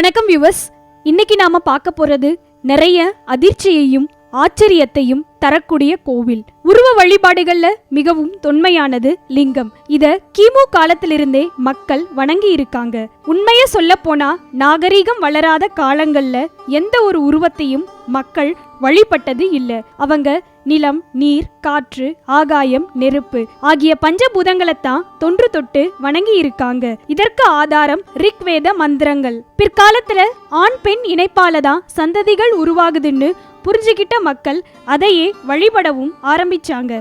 வணக்கம் வியூவர்ஸ் இன்னைக்கு நாம பார்க்க போறது நிறைய அதிர்ச்சியையும் ஆச்சரியத்தையும் தரக்கூடிய கோவில். உருவ வழிபாடுகள்ல மிகவும் தொன்மையானது லிங்கம். இத கிமு காலத்திலிருந்தே மக்கள் வணங்கி இருக்காங்க. உண்மைய சொல்ல போனா நாகரீகம் வளராத காலங்கள்ல எந்த ஒரு உருவத்தையும் மக்கள் வழிபட்டது இல்ல. அவங்க நிலம் நீர் காற்று ஆகாயம் நெருப்பு ஆகிய பஞ்சபூதங்களைத்தான் தொன்று தொட்டு வணங்கி இருக்காங்க இதற்கு ஆதாரம் ரிக்வேத மந்திரங்கள். பிற்காலத்துல ஆண் பெண் இணைப்பால தான் சந்ததிகள் உருவாகுதுன்னு புரிஞ்சுக்கிட்ட மக்கள் அதையே வழிபடவும் ஆரம்பிச்சாங்க.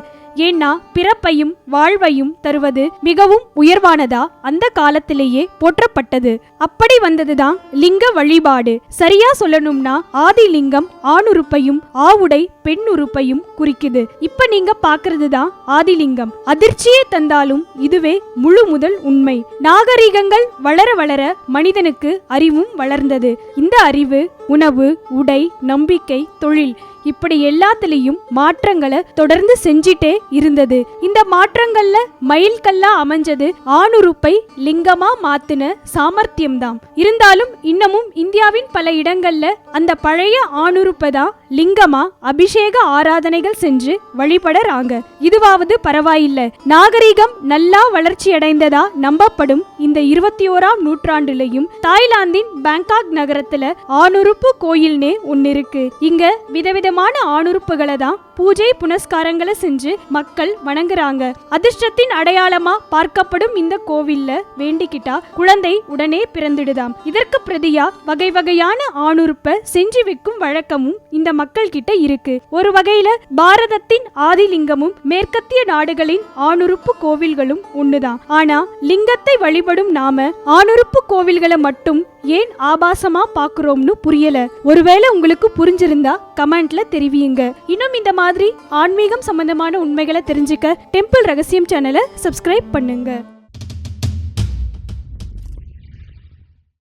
ஏன்னா பிறப்பையும் வாழ்வையும் தருவது மிகவும் உயர்வானதா அந்த காலத்திலேயே போற்றப்பட்டது. அப்படி வந்ததுதான் லிங்க வழிபாடு. சரியா சொல்லணும்னா ஆதி லிங்கம் ஆணுறுப்பையும் ஆவுடை பெண் உறுப்பையும் குறிக்குது. இப்ப நீங்க பாக்குறது தான் ஆதிலிங்கம். அதிர்ச்சியை தந்தாலும் இதுவே முழு முதல் உண்மை. நாகரிகங்கள் வளர வளர மனிதனுக்கு அறிவும் வளர்ந்தது. இந்த அறிவு உணவு உடை நம்பிக்கை தொழில். இப்படி எல்லாத்துலயும் மாற்றங்களை தொடர்ந்து செஞ்சிட்டே இருந்தது. இந்த மாற்றங்கள்ல மைல்கல்லா அமைஞ்சது ஆணுறுப்பை லிங்கமா மாத்தின சாமர்த்தியம்தான் இருந்தாலும் இன்னமும் இந்தியாவின் பல இடங்கள்ல அந்த பழைய ஆணுறுப்பை தான் லிங்கமா அபிஷேக ஆராதனைகள் செஞ்சு வழிபடறாங்க. இதுவாவது பரவாயில்ல. நாகரிகம் நல்லா வளர்ச்சி அடைந்ததா நம்பப்படும் இந்த இருபத்தி ஓராம் நூற்றாண்டுலயும் தாய்லாந்தின் பேங்காக் நகரத்துல ஆணுறுப்பு கோயில்னே ஒன்னு இருக்கு. இங்க விதவித விதமான ஆணுறுப்புகளை தான் பூஜை புனஸ்காரங்களை செஞ்சு மக்கள் வணங்குறாங்க. அதிர்ஷ்டத்தின் அடையாளமா பார்க்கப்படும் இந்த கோவில்ல வேண்டிக்கிட்டா குழந்தை உடனே பிறந்துடுதாம். இதற்கு பிரதியா வகை வகையான ஆணுறுப்ப செஞ்சு வைக்கும் வழக்கமும் இந்த மக்கள் கிட்ட இருக்கு. ஒரு வகையில பாரதத்தின் ஆதிலிங்கமும் மேற்கத்திய நாடுகளின் ஆணுறுப்பு கோவில்களும் ஒண்ணுதான். ஆனா லிங்கத்தை வழிபடும் நாம ஆணுறுப்பு கோவில்களை மட்டும் ஏன் ஆபாசமா பாக்குறோம்னு புரியல. ஒருவேளை உங்களுக்கு புரிஞ்சிருந்தா கமெண்ட்ல தெரிவியுங்க. இன்னும் இந்த மாதிரி ஆன்மீகம் சம்பந்தமான உண்மைகளை தெரிஞ்சுக்க டெம்பிள் ரகசியம் சேனலை சப்ஸ்கிரைப் பண்ணுங்க.